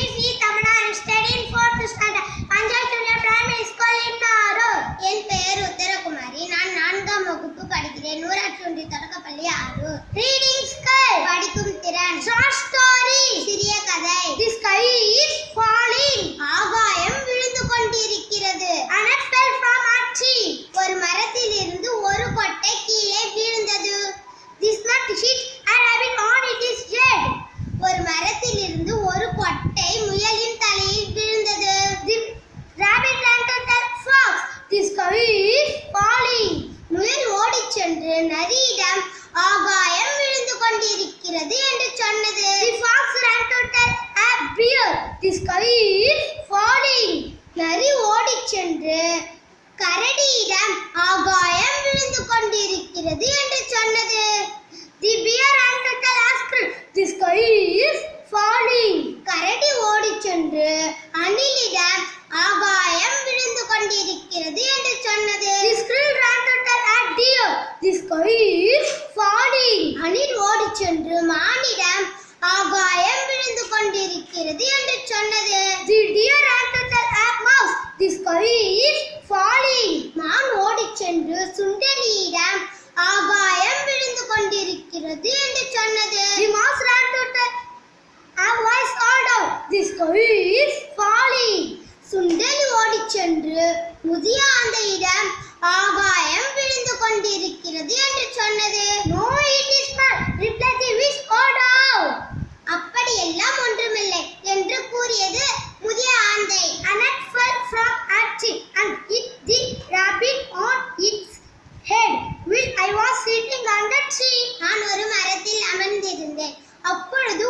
E, என் பெயர் உத்தரகுமாரி. நான் நான்காம் வகுப்பு படிக்கிறேன். ஊராட்சி ஒன்றிய தொடக்கப்பள்ளி ஆறு Reading skill. படிக்கும் திறன் Short story. சிறிய கதை The sky is falling. ஆகாயம் விழுந்து கொண்டிருக்கிறது An egg fell from a tree. ஒரு மரத்தில் இருந்து ஒரு கொட்டை கீழே விழுந்தது This nut hit a rabbit on its head. ஒரு மரத்தில் இருந்து ஒரு கொட்டை முயலின் தலையில் விழுந்தது The rabbit ran to the fox. The sky is falling. முயல் ஓடிச் சென்று நரியிடம் ஆகாயம் விழுந்து கொண்டிருக்கிறது என்று சொன்னது The fox ran to tell a bear. The sky is falling. நரி ஓடிச் சென்று கரடியிடம் ஆகாயம் விழுந்து கொண்டிருக்கிறது என்று சொன்னது The bear ran to tell a squirrel. The sky is falling. கரடி ஓடிச் சென்று அணிலிடம் ஆகாயம் விழுந்து கொண்டிருக்கிறது என்று சொன்னது The squirrel ran to tell a deer. The sky is falling. அணில் ஓடிச் சென்று மானிடம் ஆகாயம் விழுந்து கொண்டிருக்கிறது என்று சொன்னது. The deer and told of mouse the sky is falling மான் ஓடிச் சென்று சுண்டலியிடம் ஆகாயம் விழுந்து கொண்டிருக்கிறது என்று சொன்னது. The mouse and told of voice a voice called out. The sky சுண்டலி ஓடிச் சென்று முதிய ஆந்தையிடம் ஆகாயம் இருக்கிறது என்று சொன்னது no it is not reply the wish all அப்படி எல்லாம் ஒன்றுமில்லை என்று கூறியது புதிய ஆந்தை and fur from her and it the rabbit on its head will I was sitting on the tree நான் ஒரு மரத்தில் அமர்ந்திருந்தேன் அப்பொழுது